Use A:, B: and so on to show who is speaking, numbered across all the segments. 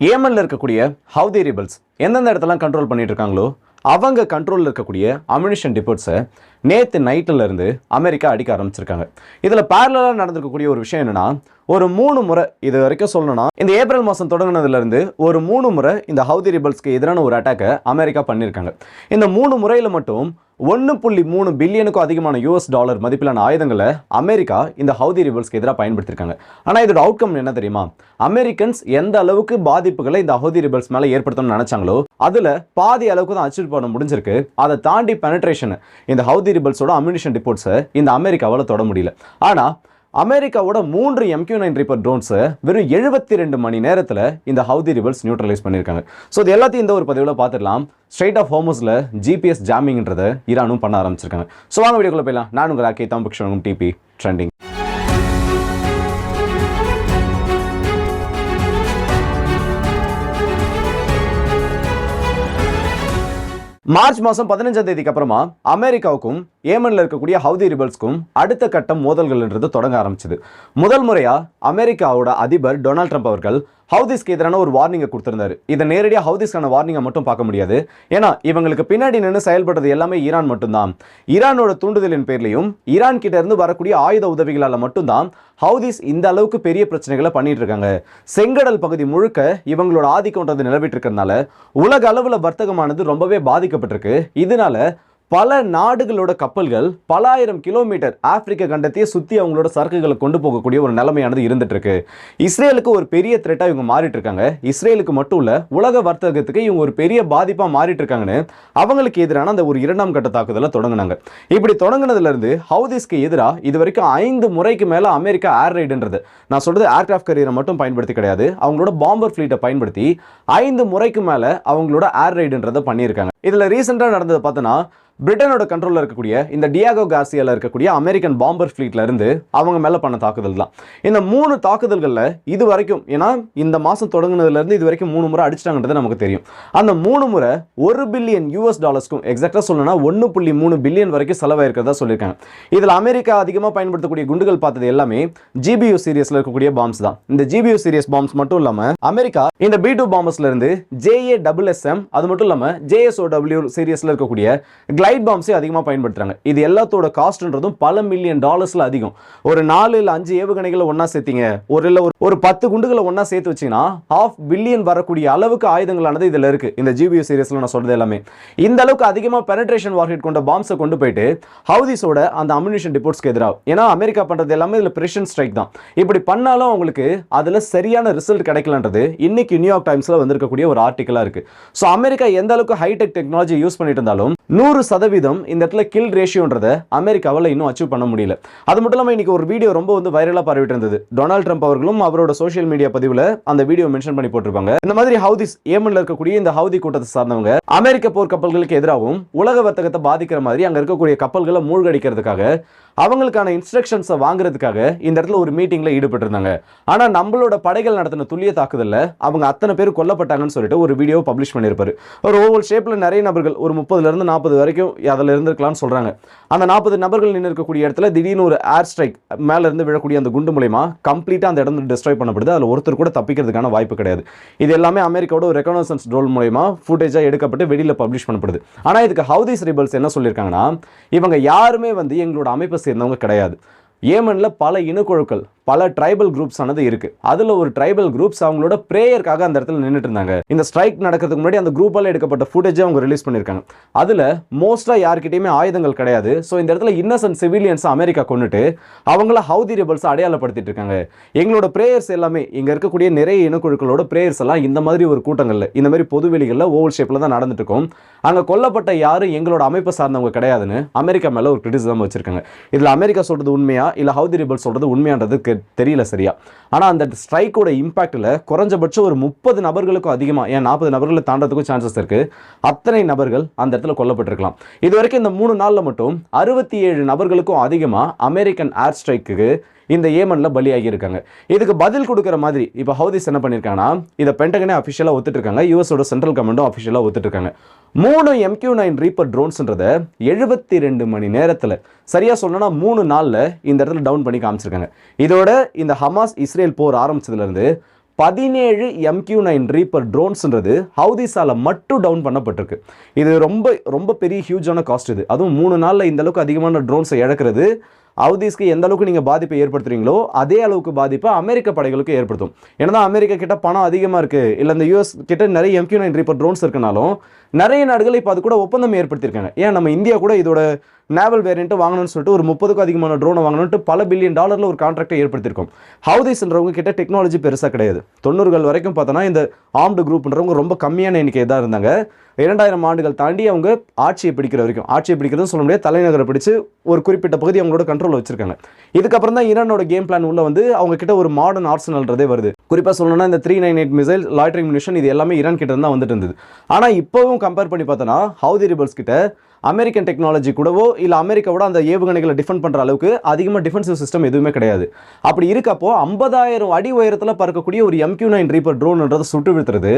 A: ஏமனில் இருக்கக்கூடிய Houthi rebels எந்தெந்த இடத்தெல்லாம் கண்ட்ரோல் பண்ணிட்டு இருக்காங்களோ அவங்க கண்ட்ரோலில் இருக்கக்கூடிய அம்யூனிஷன் டிபோட்ஸை நேற்று நைட்டில் இருந்து அமெரிக்கா அடிக்க ஆரம்பிச்சிருக்காங்க. இதில் பேரலாக நடந்திருக்கக்கூடிய ஒரு விஷயம் என்னன்னா ஒரு மூணு முறை இது வரைக்கும் சொல்லணும்னா இந்த ஏப்ரல் மாதம் தொடங்கினதுலேருந்து ஒரு மூணு முறை இந்த ஹவுதி ரிபல்ஸ்க்கு எதிரான ஒரு அட்டாக்கை அமெரிக்கா பண்ணியிருக்காங்க இந்த மூணு முறையில் மட்டும் ஒன்று புள்ளி மூணு பில்லியனுக்கும் அதிகமான யூஎஸ் டாலர் மதிப்பிலான ஆயுதங்களை அமெரிக்கா இந்த ஹவுதி ரிபல்ஸ்க்கு எதிராக பயன்படுத்தியிருக்காங்க ஆனால் இதோட அவுட்கம் என்ன தெரியுமா? அமெரிக்கன்ஸ் எந்த அளவுக்கு பாதிப்புகளை இந்த ஹவுதி ரிபல்ஸ் மேலே ஏற்படுத்தணும்னு நினைச்சாங்களோ அதில் பாதி அளவுக்கு தான் அச்சீவ் பண்ண முடிஞ்சிருக்கு. அதை தாண்டி பெனட்ரேஷன் இந்த ஹவுதி ரிபல்ஸோட அம்யூனிஷன் ரிப்போர்ட்ஸை இந்த அமெரிக்காவால் தொட முடியல. ஆனால் அமெரிக்காவோட மூன்று எம்கியூ நைன் ரிப்பர் ட்ரோன்ஸை வெறும் எழுபத்தி ரெண்டு மணி நேரத்தில் இந்த ஹவுதி ரிபல்ஸ் நியூட்ரலைஸ் பண்ணியிருக்காங்க. ஸோ இது எல்லாத்தையும் இந்த ஒரு பதிவில் பார்த்துடலாம். ஸ்ட்ரைட் ஆஃப் ஹோமஸில் ஜிபிஎஸ் ஜாமிங்ன்றதை ஈரானும் பண்ண ஆரம்பிச்சிருக்காங்க. ஸோ வாங்க வீடியோக்குள்ள போயிடலாம். நான் உங்கள் ராக்கே தாம்பக்ஷனும் டிபி ட்ரெண்டிங் மார்ச் மாதம் பதினஞ்சாம் தேதிக்கு அப்புறமா அமெரிக்காவுக்கும் ஏமனில் இருக்கக்கூடிய ஹவுதி ரிபல்ஸ்க்கும் அடுத்த கட்டம் மோதல்கள்ன்றது தொடங்க ஆரம்பிச்சது. முதல் முறையாக அமெரிக்காவோட அதிபர் டொனால்ட் ட்ரம்ப் அவர்கள் ஹவுதிஸ்க்கு எதிரான ஒரு வார்னிங்கை கொடுத்திருந்தாரு. இதை நேரடியாக ஹவுதிஸ்க்கான வார்னிங்கை மட்டும் பார்க்க முடியாது. ஏன்னா இவங்களுக்கு பின்னாடி நின்று செயல்படுறது எல்லாமே ஈரான் மட்டும்தான். ஈரானோட தூண்டுதலின் பேர்லையும் ஈரான் கிட்ட இருந்து வரக்கூடிய ஆயுத உதவிகளால் மட்டும்தான் ஹவுதிஸ் இந்த அளவுக்கு பெரிய பிரச்சனைகளை பண்ணிட்டு இருக்காங்க. செங்கடல் பகுதி முழுக்க இவங்களோட ஆதிக்கம்ன்றது நிலவிட்டு இருக்கிறதுனால உலக அளவில் வர்த்தகமானது ரொம்பவே பாதிக்கப்பட்டிருக்கு. இதனால பல நாடுகளோட கப்பல்கள் பல ஆயிரம் கிலோமீட்டர் ஆப்பிரிக்க கண்டத்தையே சுற்றி அவங்களோட சரக்குகளை கொண்டு போகக்கூடிய ஒரு நிலைமையானது இருந்துட்டு இருக்கு இஸ்ரேலுக்கு ஒரு பெரிய த்ரெட்டாக இவங்க மாறிட்டு இருக்காங்க இஸ்ரேலுக்கு மட்டும் இல்ல உலக வர்த்தகத்துக்கு இவங்க ஒரு பெரிய பாதிப்பாக மாறிட்டு இருக்காங்கன்னு அவங்களுக்கு எதிரான அந்த ஒரு இரண்டாம் கட்ட தாக்குதலை தொடங்கினாங்க. இப்படி தொடங்கினதுலேருந்து ஹவுதிஸ்க்கு எதிராக இது வரைக்கும் ஐந்து முறைக்கு மேலே அமெரிக்கா ஏர் ரைடுன்றது நான் சொல்றது ஏர்கிராஃப்ட் கரியரை மட்டும் பயன்படுத்தி கிடையாது. அவங்களோட பாம்பர் ஃப்ளீட்டை பயன்படுத்தி ஐந்து முறைக்கு மேலே அவங்களோட ஏர் ரைடுன்றதை பண்ணியிருக்காங்க. இதில் ரீசெண்டாக நடந்தது பார்த்தோன்னா பிரிட்டனோட கண்ட்ரோலில் இருக்கக்கூடிய இந்த டியாகோ கார்சியால இருக்கக்கூடிய அமெரிக்கன் பாம்பர் ஃப்ளீட்ல இருந்து அவங்க மேலே பண்ண தாக்குதல் தான். இந்த மூணு தாக்குதல்களில் இது வரைக்கும் ஏன்னா இந்த மாதம் தொடங்குனதுல இருந்து இது வரைக்கும் மூணு முறை அடிச்சிட்டாங்கன்றது நமக்கு தெரியும். அந்த மூணு முறை ஒரு பில்லியன் யூஎஸ் டாலர்ஸ்க்கும் எக்ஸாக்டாக சொல்லணும்னா ஒன்று புள்ளி மூணு பில்லியன் வரைக்கும் செலவாயிருக்கிறதா சொல்லியிருக்காங்க. இதில் அமெரிக்கா அதிகமாக பயன்படுத்தக்கூடிய குண்டுகள் பார்த்தது எல்லாமே ஜிபியூ சீரியஸில் இருக்கக்கூடிய பாம்ஸ் தான். இந்த ஜிபியூ சீரியஸ் பாம்ஸ் மட்டும் இல்லாமல் அமெரிக்கா இந்த பி டூ பாம்பஸ்லேருந்து ஜேஏ டபுள் எஸ்எம் அது மட்டும் இல்லாமல் ஜேஎஸ்ஓ டபிள்யூ சீரியஸில் இருக்கக்கூடிய கிளைட் பாம்ஸே அதிகமாக பயன்படுத்துறாங்க. இது எல்லாத்தோட காஸ்ட்ன்றதும் பல மில்லியன் டாலர்ஸ்ல அதிகம். ஒரு நாலு இல்லை அஞ்சு ஏவுகணைகளை ஒன்றா சேர்த்தீங்க. ஒரு இல்லை ஒரு ஒரு பத்து குண்டுகளை ஒன்றா சேர்த்து வச்சீங்கன்னா ஹாஃப் பில்லியன் வரக்கூடிய அளவுக்கு ஆயுதங்களானது இதில் இருக்கு. இந்த ஜிபியூ சீரியஸில் நான் சொல்றது எல்லாமே. இந்த அளவுக்கு அதிகமாக பெனட்ரேஷன் வார்ஹெட் கொண்ட பாம்ஸை கொண்டு போயிட்டு ஹவுதிஸோட அந்த அம்யூனிஷன் டிப்போர்ட்ஸ்க்கு எதிராக ஏன்னா அமெரிக்கா பண்ணுறது எல்லாமே இதில் பிரிஷன் ஸ்ட்ரைக் தான். இப்படி பண்ணாலும் அவங்களுக்கு அதில் சரியான ரிசல்ட் கிடைக்கலன்றது இன்னைக்கு நியூயார்க் டைம்ஸில் வந்திருக்கக்கூடிய ஒரு ஆர்டிக்கலாக இருக்கு. ஸோ அமெரிக்கா எந்த அளவுக்கு ஹைடெக் டெக்னாலஜி யூஸ் பண்ணிட்டு இருந்தாலும் நூறு சதவீதம் இந்த இடத்துல கில் ரேஷியோன்றதை அமெரிக்காவில் இன்னும் அச்சீவ் பண்ண முடியல. அது மட்டும் இல்லாமல் இன்னைக்கு ஒரு வீடியோ ரொம்ப வந்து வைரலாக பரவிட்டு இருந்தது டொனால்ட் ட்ரம்ப் அவர்களும் அவரோட சோஷியல் மீடியா பதிவில் அந்த வீடியோ மென்ஷன் பண்ணி போட்டிருப்பாங்க. இந்த மாதிரி ஹவுதிஸ் ஏமனில் இருக்கக்கூடிய இந்த ஹவுதி கூட்டத்தை சார்ந்தவங்க அமெரிக்க போர் கப்பல்களுக்கு எதிராகவும் உலக வர்த்தகத்தை பாதிக்கிற மாதிரி அங்கே இருக்கக்கூடிய கப்பல்களை மூழ்கடிக்கிறதுக்காக அவங்களுக்கான இன்ஸ்ட்ரக்ஷன்ஸை வாங்குறதுக்காக இந்த இடத்துல ஒரு மீட்டிங்கில் ஈடுபட்டிருந்தாங்க. ஆனால் நம்மளோட படைகள் நடத்தின துல்லிய தாக்குதலில் அவங்க அத்தனை பேர் கொல்லப்பட்டாங்கன்னு சொல்லிட்டு ஒரு வீடியோ பப்ளிஷ் பண்ணியிருப்பாரு. ஒரு ஓவல் ஷேப்பில் நிறைய நபர்கள் ஒரு முப்பதுலேருந்து நாற்பது வரைக்கும் அதில் இருந்திருக்கலாம்னு சொல்கிறாங்க அந்த நாற்பது நபர்கள் நின்று இருக்கக்கூடிய இடத்துல திடீர்னு ஒரு ஏர் ஸ்ட்ரைக் மேலேருந்து விழக்கூடிய அந்த குண்டு மூலயமா கம்ப்ளீட்டாக அந்த இடம் டிஸ்ட்ராய் பண்ணப்படுது. அதில் ஒருத்தர் கூட தப்பிக்கிறதுக்கான வாய்ப்பு கிடையாது. இது எல்லாமே அமெரிக்காவோட ஒரு ரெக்கனோசன்ஸ் ட்ரோல் மூலயமா ஃபுட்டேஜாக எடுக்கப்பட்டு வெளியில் பப்ளிஷ் பண்ணப்படுது. ஆனால் இதுக்கு ஹவுதிஸ் ரிபல்ஸ் என்ன சொல்லியிருக்காங்கன்னா இவங்க யாருமே வந்து எங்களோட அமைப்பு சேர்ந்தவங்க கிடையாது. ஏமனில் பல இனக்குழுக்கள் பல ட்ரைபல் குரூப்ஸ் ஆனது இருக்கு. அதுல ஒரு ட்ரைபல் குரூப்ஸ் அவங்களோட பிரேயருக்காக அந்த இடத்துல நின்றுட்டு இருந்தாங்க இந்த ஸ்ட்ரைக் நடக்கிறதுக்கு முன்னாடி அந்த குரூப்பால் எடுக்கப்பட்ட ஃபுட்டேஜை அவங்க ரிலீஸ் பண்ணியிருக்காங்க. அதுல மோஸ்டா யார்கிட்டயுமே ஆயுதங்கள் கிடையாது. ஸோ இந்த இடத்துல இன்னசென்ட் சிவிலியன்ஸ் அமெரிக்கா கொண்டுட்டு அவங்கள ஹவுதி ரிபல்ஸ் அடையாளப்படுத்திட்டு இருக்காங்க. எங்களோட பிரேயர்ஸ் எல்லாமே இங்க இருக்கக்கூடிய நிறைய இனக்குழுக்களோட பிரேயர்ஸ் எல்லாம் இந்த மாதிரி ஒரு கூட்டங்கள்ல இந்த மாதிரி பொதுவெளிகளில் ஓவல் ஷேப்ல தான் நடந்துட்டு இருக்கும். அங்கே கொல்லப்பட்ட யாரும் எங்களோட அமைப்பை சார்ந்தவங்க கிடையாதுன்னு அமெரிக்கா மேலே ஒரு கிரிட்டிசிசம் வச்சிருக்காங்க. இதில் அமெரிக்கா சொல்றது உண்மையா? இல்லை ஹவுதி ரிபல் சொல்றது உண்மையான்றது தெரியல சரியா. ஆனால் அந்த ஸ்ட்ரைக்கோட இம்பாக்டில் குறைஞ்சபட்சம் ஒரு முப்பது நபர்களுக்கும் அதிகமாக ஏன் நாற்பது நபர்களை தாண்டதுக்கும் சான்சஸ் இருக்குது அத்தனை நபர்கள் அந்த இடத்துல கொல்லப்பட்டிருக்கலாம். இது வரைக்கும் இந்த மூணு நாளில் மட்டும் அறுபத்தி ஏழு நபர்களுக்கும் அதிகமாக அமெரிக்கன் ஏர் ஸ்ட்ரைக்கு இந்த ஏமனில் பலியாகி இருக்காங்க இதுக்கு பதில் கொடுக்குற மாதிரி இப்போ ஹவுதிஸ் என்ன பண்ணியிருக்காங்கன்னா இதை பென்டகனே அஃபிஷியலாக ஒத்துட்ருக்காங்க யூஎஸோட சென்ட்ரல் கமெண்டும் அஃபிஷியலாக ஒத்துட்ருக்காங்க மூணு எம்கியூ நைன் ரீப்பர் ட்ரோன்ஸ்ன்றத எழுபத்தி ரெண்டு மணி நேரத்தில் சரியாக சொல்லணும்னா மூணு நாளில் இந்த இடத்துல டவுன் பண்ணி காமிச்சிருக்காங்க. இதோட இந்த ஹமாஸ் இஸ்ரேல் போர் ஆரம்பிச்சதுலேருந்து பதினேழு எம்கியூ நைன் ரீப்பர் ட்ரோன்ஸ்ன்றது ஹவுதிஸால் மட்டும் டவுன் பண்ணப்பட்டிருக்கு. இது ரொம்ப ரொம்ப பெரிய ஹியூஜான காஸ்ட் இது. அதுவும் மூணு நாளில் இந்த அளவுக்கு அதிகமான ட்ரோன்ஸை இழக்கிறது ஹவுதீஸ்க்கு எந்த அளவுக்கு நீங்கள் பாதிப்பை ஏற்படுத்துறீங்களோ அதே அளவுக்கு பாதிப்பை அமெரிக்க படைகளுக்கு ஏற்படுத்தும். ஏன்னா அமெரிக்கா கிட்ட பணம் அதிகமாக இருக்குது இல்லை இந்த யூஎஸ் கிட்ட நிறைய எம்கியூ நைன் ரீப்பர் ட்ரோன்ஸ் இருக்கனாலும் நிறைய நாடுகள் இப்போ அது கூட ஒப்பந்தம் ஏற்படுத்தியிருக்காங்க. ஏன் நம்ம இந்தியா கூட இதோட நேவல் வேரியன்ட் வாங்கணும்னு சொல்லிட்டு ஒரு முப்பதுக்கும் அதிகமான ட்ரோனை வாங்கணும்ட்டு பல பில்லியன் டாலரில் ஒரு கான்ட்ராக்டை ஏற்படுத்தியிருக்கோம். ஹவுதீஸ்ன்றவங்க கிட்ட டெக்னாலஜி பெருசாக கிடையாது. தொண்ணூறுகள் வரைக்கும் பார்த்தோன்னா இந்த ஆம்டு குரூப்ன்றவங்க ரொம்ப கம்மியான எண்ணிக்கை தான் இருந்தாங்க. இரண்டாயிரம் ஆண்டுகள் தாண்டி அவங்க ஆட்சியை பிடிக்கிற வரைக்கும் ஆட்சியை பிடிக்கிறதுன்னு சொல்ல முடியாது. தலைநகரை பிடிச்சு ஒரு குறிப்பிட்ட பகுதி அவங்களோட கண்ட்ரோல் வச்சிருக்காங்க. இதுக்கப்புறம் தான் ஈரானோட கேம் பிளான் உள்ள வந்து அவங்க கிட்ட ஒரு மாடர்ன் ஆர்சனல்ன்றதே வருது. குறிப்பாக சொல்லணும்னா இந்த three nine eight missile loitering munition இது எல்லாமே ஈரான் கிட்ட தான் வந்துட்டு இருந்தது. ஆனால் இப்போவும் கம்பேர் பண்ணி பார்த்தோன்னா ஹவுதி ரிபல்ஸ் கிட்ட அமெரிக்கன் டெக்னாலஜி கூடவோ இல்லை அமெரிக்காவோட அந்த ஏவுகணைகளை டிஃபெண்ட் பண்ணுற அளவுக்கு அதிகமாக டிஃபென்சிவ் சிஸ்டம் எதுவுமே கிடையாது. அப்படி இருக்கப்போ ஐம்பதாயிரம் அடி உயரத்தில் பறக்கக்கூடிய ஒரு எம்கியூ நைன் ரீப்பர் ட்ரோன்ன்றதை சுட்டு வீழ்த்துறது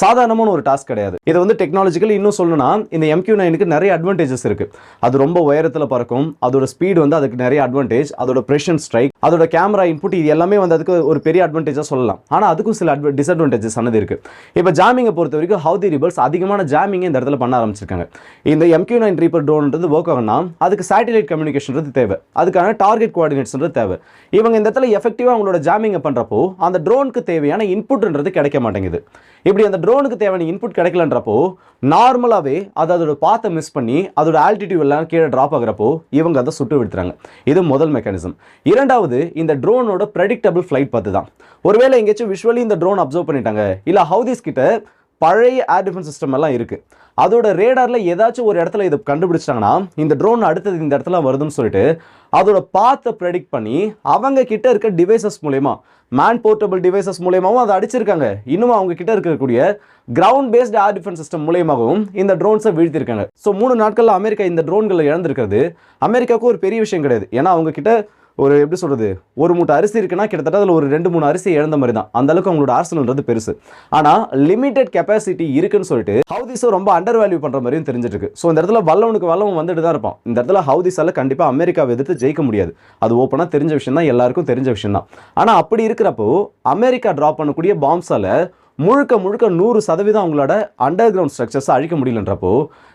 A: சாதாரணமான ஒரு டாஸ்க் கிடையாது. இதை வந்து டெக்னாலஜிக்கல் இன்னும் சொல்லணும்னா இந்த எம்கியூ நைனுக்கு நிறைய அட்வான்டேஜஸ் இருக்கு. அது ரொம்ப உயரத்தில் பறக்கும் அதோட ஸ்பீடு வந்து அதுக்கு நிறைய அட்வான்டேஜ் அதோட ப்ரெஷன் ஸ்ட்ரைக் அதோட கேமரா இன்புட் இது எல்லாமே வந்து அதுக்கு ஒரு பெரிய அட்வான்டேஜாக சொல்லலாம். ஆனால் அதுக்கும் சில அட்வ டிஸ்அட்வான்டேஜஸ் ஆனது இருக்குது இப்போ ஜாமிங்கை பொறுத்த வரைக்கும் ஹவுதி ரிபல்ஸ் அதிகமான ஜாமிங்கை இந்த இடத்துல பண்ண ஆரம்பிச்சிருக்காங்க. இந்த எம்கியூ நைன் ரீப்பர் ட்ரோன்ன்றது ஒர்க் ஆகும்னா அதுக்கு சேட்டலைட் கம்யூனிகேஷன்றது தேவை. அதுக்கான டார்கெட் கோஆர்டினேட்ஸ்ன்றது தேவை. இவங்க இந்த இடத்துல எஃபெக்டிவாக அவங்களோட ஜாமிங்கை பண்ணுறப்போ அந்த ட்ரோனுக்கு தேவையான இன்புட்ன்றது கிடைக்க மாட்டேங்குது. இப்படி அந்த ட்ரோனுக்கு தேவையான இன்புட் கிடைக்கலன்றப்போ நார்மலாகவே அது அதோட பாத்தை மிஸ் பண்ணி அதோட ஆல்டிடியூட் எல்லாம் கீழே ட்ராப் ஆகுறப்போ இவங்க அதை சுட்டு விடுத்துறாங்க. இது முதல் மெக்கானிசம் இரண்டாவது இந்த ட்ரோனோட ப்ரெடிக்டபிள் ஃப்ளைட் பார்த்து தான் ஒருவேளை எங்கேயாச்சும் விஷுவலி இந்த ட்ரோன் அப்சர்வ் பண்ணிட்டாங்க இல்லை ஹவுதிஸ் கிட்ட பழைய ஏர் டிஃபென்ஸ் சிஸ்டம் எல்லாம் இருக்கு. அதோட ரேடாரில் ஏதாச்சும் ஒரு இடத்துல இதை கண்டுபிடிச்சிட்டாங்கன்னா இந்த ட்ரோன் அடுத்தது இந்த இடத்துல வருதுன்னு சொல்லிட்டு அதோட பாத்தை ப்ரெடிக்ட் பண்ணி அவங்க கிட்ட இருக்க டிவைசஸ் மூலயமா மேன் போர்ட்டபிள் டிவைசஸ் மூலயமாவும் அதை அடிச்சிருக்காங்க. இன்னும் அவங்க கிட்ட இருக்கக்கூடிய ground based air defence system மூலயமாகவும் இந்த ட்ரோன்ஸை வீழ்த்திருக்காங்க. ஸோ மூணு நாட்களில் அமெரிக்கா இந்த ட்ரோன்களை இழந்திருக்கிறது. அமெரிக்காவுக்கு ஒரு பெரிய விஷயம் கிடையாது. ஏன்னா அவங்க கிட்ட ஒரு எப்படி சொல்கிறது ஒரு மூட்டை அரிசி இருக்குன்னா கிட்டத்தட்ட அதில் ஒரு ரெண்டு மூணு அரிசி இழந்த மாதிரி தான் அந்த அளவுக்கு அவங்களோட அரசுன்றது பெருசு. ஆனால் லிமிடெட் கெப்பாசிட்டி இருக்குன்னு சொல்லிட்டு ஹவுதிஸும் ரொம்ப அண்டர் வேல்யூ பண்ணுற மாதிரியும் தெரிஞ்சிருக்கு ஸோ இந்த இடத்துல வல்லவனுக்கு வல்லவன் வந்துட்டு தான் இருப்பான். இந்த இடத்துல ஹவுதிஸால் கண்டிப்பாக அமெரிக்காவை எதிர்த்து ஜெயிக்க முடியாது. அது ஓப்பனாக தெரிஞ்ச விஷயம் தான் எல்லாருக்கும் தெரிஞ்ச விஷயம் தான் ஆனால் அப்படி இருக்கிறப்போ அமெரிக்கா ட்ராப் பண்ணக்கூடிய பாம்ஸால் முழுக்க முழுக்க நூறு சதவீதம் அவங்களோட அண்டர் கிரவுண்ட் ஸ்ட்ரக்சர்ஸை அழிக்க முடியலன்றப்போ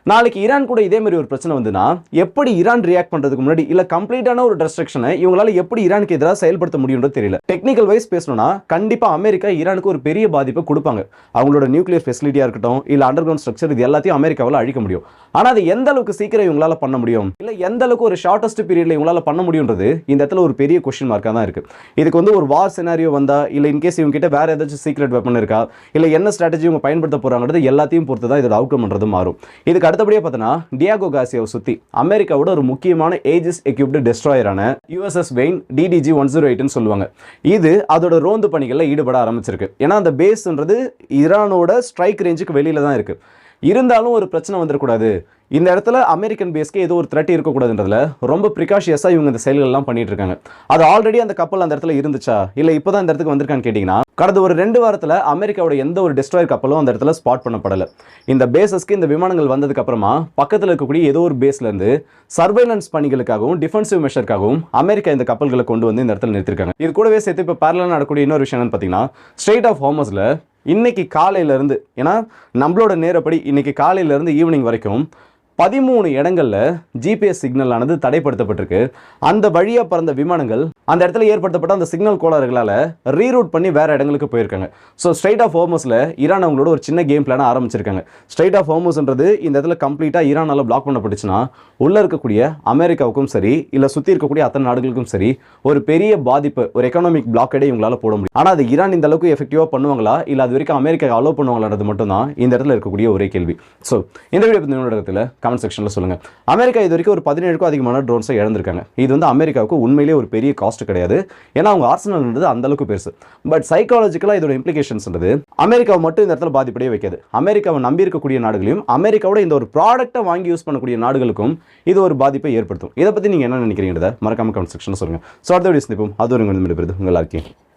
A: நாளைக்கு ஈரான் கூட இதே மாதிரி ஒரு பிரச்சனை வந்துன்னா எப்படி ஈரான் ரியாக்ட் பண்றதுக்கு முன்னாடி இல்ல கம்ப்ளீட்டான ஒரு டிஸ்ட்ரக்ஷனை இவங்களால எப்படி ஈரானுக்கு எதிராக செயல்படுத்த முடியும்ன்றது தெரியல. டெக்னிக்கல் வைஸ் பேசணும்னா கண்டிப்பா அமெரிக்கா ஈரானுக்கு ஒரு பெரிய பாதிப்பை கொடுப்பாங்க. அவங்களோட நியூக்ளியர் ஃபெசிலிட்டியா இருக்கட்டும் இல்ல அண்டர் கிரவுண்ட் ஸ்ட்ரக்சர் இது எல்லாத்தையும் அமெரிக்காவால் அழிக்க முடியும். ஆனால் அது எந்த அளவுக்கு சீக்கிரம் இவங்களால பண்ண முடியும்? இல்லை எந்த அளவுக்கு ஒரு ஷார்ட்டஸ்ட் பீரியட்ல இவங்களால பண்ண முடியும்ன்றது இந்த இடத்துல ஒரு பெரிய கொஸ்டின் மார்க்காக தான் இருக்குது இதுக்கு வந்து ஒரு வார் சினாரியோ வந்தால் இல்லை இன்கேஸ் இவங்க கிட்ட வேற ஏதாச்சும் சீக்ரெட் வெப்பன் இருக்கா இல்லை என்ன ஸ்ட்ராட்டஜி இவங்க பயன்படுத்த போகிறாங்கிறது எல்லாத்தையும் பொறுத்து தான் இதோட அவுட்கம்ன்றது மாறும். இதுக்கு அடுத்தபடியாக பார்த்தோன்னா டியாகோ காசியாவை சுற்றி அமெரிக்காவோட ஒரு முக்கியமான Aegis equipped டெஸ்ட்ராயரான USS Wayne DDG one zero எயிட்னு சொல்லுவாங்க. இது அதோட ரோந்து பணிகளில் ஈடுபட ஆரம்பிச்சிருக்கு. ஏன்னா அந்த பேஸ்ன்றது ஈரானோட ஸ்ட்ரைக் ரேஞ்சுக்கு வெளியில தான் இருக்குது இருந்தாலும் ஒரு பிரச்சனை வந்துடக்கூடாது இந்த இடத்துல அமெரிக்கன் பேஸ்க்கு ஏதோ ஒரு த்ரெட் இருக்கக்கூடாதுன்றதுல ரொம்ப ப்ரிகாஷியஸாக இவங்க இந்த செயல்கள்லாம் பண்ணிட்டு இருக்காங்க அது ஆல்ரெடி அந்த கப்பல் அந்த இடத்துல இருந்துச்சா? இல்லை இப்போ தான் இந்த இடத்துக்கு வந்திருக்கான்னு கேட்டிங்கன்னா கடந்த ஒரு ரெண்டு வாரத்தில் அமெரிக்காவோட எந்த ஒரு டிஸ்ட்ராயர் கப்பலும் அந்த இடத்துல ஸ்பாட் பண்ணப்படலை. இந்த பேசஸ்க்கு இந்த விமானங்கள் வந்ததுக்கப்புறமா பக்கத்தில் இருக்கக்கூடிய ஏதோ ஒரு பேஸ்லேருந்து சர்வைலன்ஸ் பணிகளுக்காகவும் டிஃபென்சிவ் மெஷருக்காகவும் அமெரிக்கா இந்த கப்பல்களை கொண்டு வந்து இந்த இடத்துல நிறுத்திருக்காங்க. இது கூடவே சேர்த்து இப்போ பேரலாக நடக்கூடிய இன்னொரு விஷயம் என்னன்னு பார்த்தீங்கன்னா ஸ்ட்ரெயிட் ஆஃப் ஹோமஸில் இன்றைக்கி காலையிலேருந்து ஏன்னா நம்மளோட நேரப்படி இன்றைக்கி காலையிலேருந்து ஈவினிங் வரைக்கும் பதிமூணு இடங்கள்ல ஜிபிஎஸ் சிக்னல் ஆனது தடைப்படுத்தப்பட்டிருக்கு. அந்த வழியாக பறந்த விமானங்கள் அந்த இடத்துல ஏற்படுத்தப்பட்ட அந்த சிக்னல் கோளாறுகளால் ரீரூட் பண்ணி வேறு இடங்களுக்கு போயிருக்காங்க. ஸோ ஸ்ட்ரைட் ஆஃப் ஹோமஸில் ஈரான் அவங்களோட ஒரு சின்ன கேம் பிளான ஆரம்பிச்சிருக்காங்க. ஸ்ட்ரைட் ஆஃப் ஹோமஸ்ன்றது இந்த இடத்துல கம்ப்ளீட்டாக ஈரானால் பிளாக் பண்ணப்பட்டுச்சுன்னா உள்ளே இருக்கக்கூடிய அமெரிக்காவுக்கும் சரி இல்லை சுற்றி இருக்கக்கூடிய அத்தனை நாடுகளுக்கும் சரி ஒரு பெரிய பாதிப்பு ஒரு எக்கனாமிக் பிளாக்கடே இவங்களால் போட முடியும். ஆனால் அது ஈரான் இந்த அளவுக்கு எஃபெக்டிவாக பண்ணுவாங்களா? இல்லை அது வரைக்கும் அமெரிக்கா அலோவ் பண்ணுவாங்களான்றது மட்டும் தான் இந்த இடத்துல இருக்கக்கூடிய ஒரே கேள்வி. ஸோ இந்த வீடியோ பற்றி இடத்துல கமெண்ட் செக்ஷனில் சொல்லுங்க. அமெரிக்கா இது வரைக்கும் ஒரு பதினேழுக்கும் அதிகமான ட்ரோன்ஸை இழந்திருக்காங்க. இது வந்து அமெரிக்காவுக்கு உண்மையிலேயே ஒரு பெரிய காஸ்ட் கிடையாது. ஏன்னா அவங்க ஆர்சனல்ன்றது அந்த அளவுக்கு பெருசு. பட் சைக்காலஜிக்கலாக இதோட இம்ப்ளிகேஷன்ஸ்ன்றது அமெரிக்காவை மட்டும் இந்த இடத்துல பாதிப்படையே வைக்காது. அமெரிக்காவை நம்பி இருக்கக்கூடிய நாடுகளையும் அமெரிக்காவோட இந்த ஒரு ப்ராடக்ட்டை வாங்கி யூஸ் பண்ணக்கூடிய நாடுகளுக்கும் இது ஒரு பாதிப்பை ஏற்படுத்தும். இதை பற்றி நீங்கள் என்ன நினைக்கிறீங்கிறத மறக்காம கமெண்ட் செக்ஷனில் சொல்லுங்கள் ஸோ அடுத்த வீடியோ சந்திப்போம். அது ஒரு உங்கள் உங்கள் எல்லாருக்கும்